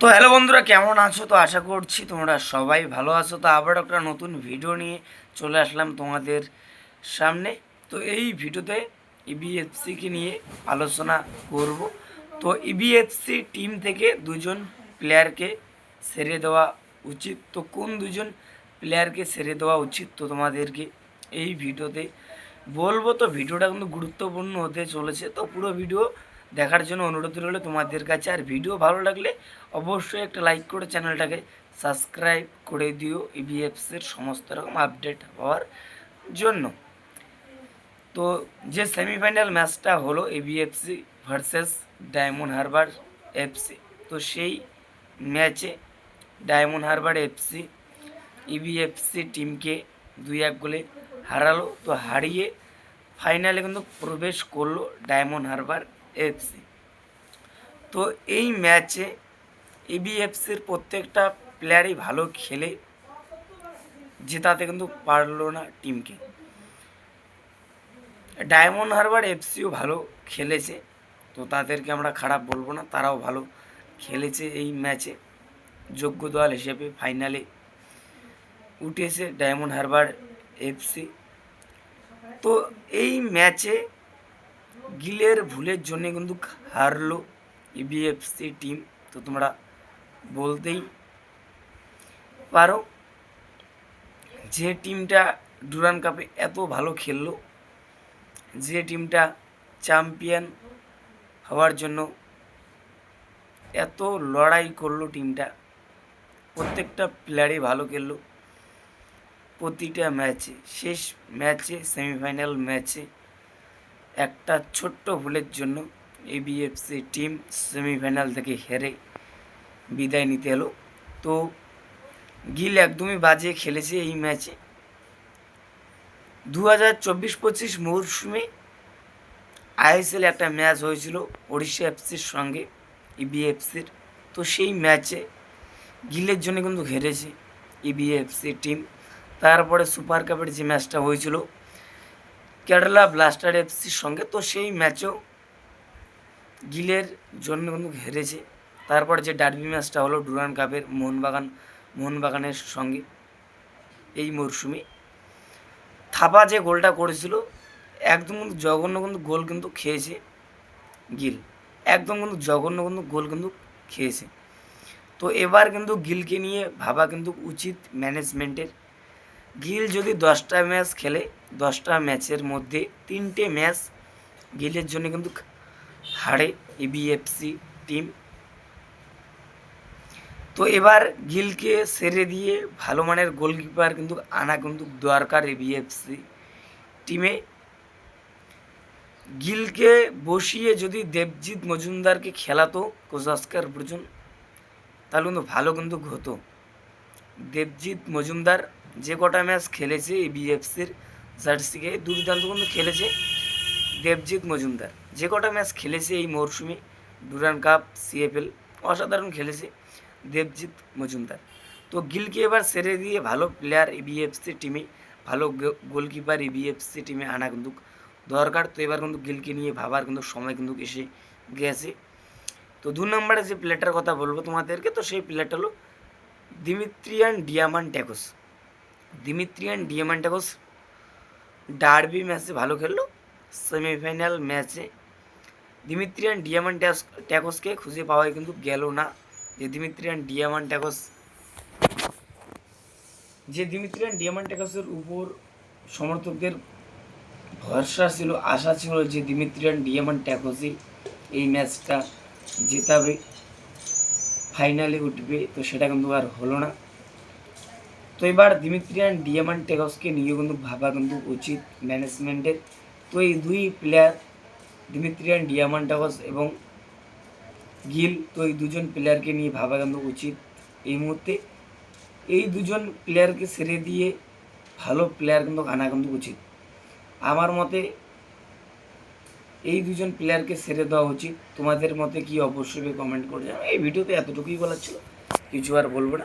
তো হ্যালো বন্ধুরা, কেমন আছো? তো আশা করছি তোমরা সবাই ভালো আছো। তো আবার একটা নতুন ভিডিও নিয়ে চলে আসলাম তোমাদের সামনে। তো এই ভিডিওতে ইবিএফসিকে নিয়ে আলোচনা করব। তো ইবিএফসি টিম থেকে দুজন প্লেয়ারকে সেরে দেওয়া উচিত। তো কোন দুজন প্লেয়ারকে সেরে দেওয়া উচিত তো তোমাদেরকে এই ভিডিওতে বলব। তো ভিডিওটা কিন্তু গুরুত্বপূর্ণ হতে চলেছে। তো পুরো ভিডিও দেখার জন্য অনুরোধ রইল। তোমাদের কাছে আর ভিডিও ভালো লাগলে অবশ্যই একটা লাইক করে চ্যানেলটাকে সাবস্ক্রাইব করে দিও ইবিএফসির সমস্ত রকম আপডেট হওয়ার জন্য। তো যে সেমিফাইনাল ম্যাচটা হলো ABFC versus Diamond Harbour FC তো সেই ম্যাচে ডায়মন্ড হারবার এফসি ইবিএফসি টিমকে দুই এক গোলে হারালো। তো হারিয়ে ফাইনালে কিন্তু প্রবেশ করল ডায়মন্ড হারবার এফসি। তো এই ম্যাচে ইবিএফসির প্রত্যেকটা প্লেয়ারই ভালো খেলে, জেতাতে কিন্তু পারল না টিমকে। ডায়মন্ড হারবার এফসিও ভালো খেলেছে, তো তাদেরকে আমরা খারাপ বলব না, তারাও ভালো খেলেছে এই ম্যাচে। যোগ্য দল হিসেবে ফাইনালে উঠেছে ডায়মন্ড হারবার এফসি। তো এই ম্যাচে গিলের ভুলের জন্য কিন্তু হারলো ইবিএফসি টিম তো তোমরা বলতেই পারো, যে টিমটা ডুরান কাপে এত ভালো খেললো, যে টিমটা চ্যাম্পিয়ন হওয়ার জন্য এত লড়াই করল টিমটা প্রত্যেকটা প্লেয়ারই ভালো খেললো। প্রতিটা ম্যাচে শেষ ম্যাচে সেমিফাইনাল ম্যাচে একটা ছোট্ট ভুলের জন্য এবিএফসি টিম সেমিফাইনাল থেকে হেরে বিদায় নিতে এলো। তো গিল একদমই বাজে খেলেছে এই ম্যাচে দু হাজার চব্বিশ পঁচিশ মরশুমে আইএসএল একটা ম্যাচ হয়েছিল ওড়িশা এফসির সঙ্গে ইবিএফসির তো সেই ম্যাচে গিলের জন্য কিন্তু হেরেছে ইবিএফসি টিম তারপরে সুপার কাপের যে ম্যাচটা হয়েছিল কেরালা ব্লাস্টার এফসির সঙ্গে। তো সেই ম্যাচেও গিলের জন্য কিন্তু হেরেছে। তারপর যে ডার্বি ম্যাচটা হলো ডুরান কাপের মোহনবাগান, মোহনবাগানের সঙ্গে এই মরশুমে থাপা যে গোলটা করেছিল, একদম কিন্তু জঘন্য কিন্তু গোল কিন্তু খেয়েছে গিল। একদম কিন্তু জঘন্য কিন্তু গোল কিন্তু খেয়েছে। তো এবার কিন্তু গিলকে নিয়ে ভাবা কিন্তু উচিত ম্যানেজমেন্টের গিল যদি দশটা ম্যাচ খেলে, দশটা ম্যাচের মধ্যে তিনটে ম্যাচ গিলের জন্য কিন্তু হারে ইবিএফসি টিম তো এবার গিলকে সেরে দিয়ে ভালো মানের গোলকিপার কিন্তু আনা কিন্তু দরকার এবিএফসি টিমে গিলকে বসিয়ে যদি দেবজিৎ মজুমদারকে খেলাতো কোজাস্কার প্রয়োজন তাহলে কিন্তু ভালো কিন্তু হতো। দেবজিৎ মজুমদার যে কটা ম্যাচ খেলেছে এই বিএফসির জার্সিকে দুর্দান্ত কিন্তু খেলেছে। দেবজিৎ মজুমদার, যে কটা ম্যাচ খেলেছে এই মরশুমে ডুরান কাপ, সিএফএল, অসাধারণ খেলেছে দেবজিৎ মজুমদার। তো গিলকে এবার সেরে দিয়ে ভালো প্লেয়ার বিএফসি টিমে, ভালো গোলকিপার বিএফসি টিমে আনা কিন্তু দরকার। তো এবার কিন্তু গিলকে নিয়ে ভাবার কিন্তু সময় কিন্তু এসে গেছে। তো দু নম্বরে যে প্লেয়ারটার কথা বলব তোমাদেরকে, তো সেই প্লেয়ারটা হলো Dimitrios Diamantakos Dimitrios Diamantakos derby ম্যাচে ভালো খেললো, সেমিফাইনাল ম্যাচে। দিমিত্রিয়ান ডিয়ামান ট্যাকোসকে খুঁজে পাওয়াই কিন্তু গেল না। যে দিমিত্রিয়ান ডিয়ামান ট্যাকোস যে দিমিত্রিয়ান ডিয়ামান ট্যাকোসের উপর সমর্থকদের ভরসা ছিল, আশা ছিল যে দিমিত্রিয়ান ডিয়ামান ট্যাকোসই এই ম্যাচটা জেতাবে, ফাইনালে উঠবে, তো সেটা কিন্তু আর হলো না। তো এবার দিমিত্রিয়ান ডিয়ামান টেকসকে নিয়ে কিন্তু ভাবা কিন্তু উচিত ম্যানেজমেন্টের তো এই দুই প্লেয়ার দিমিত্রিয়ান ডিয়ামান টেকস এবং গিল, তো এই দুজন প্লেয়ারকে নিয়ে ভাবা কিন্তু উচিত এই মুহূর্তে। এই দুজন প্লেয়ারকে সেরে দিয়ে ভালো প্লেয়ার কিন্তু আনা কিন্তু উচিত। আমার মতে এই দুজন প্লেয়ারকে সেরে দেওয়া উচিত। তোমাদের মতে কি অবশ্যই কমেন্ট করে জানাও। এই ভিডিওতে এতটুকুই বলার ছিল। কিছু আর বলব না।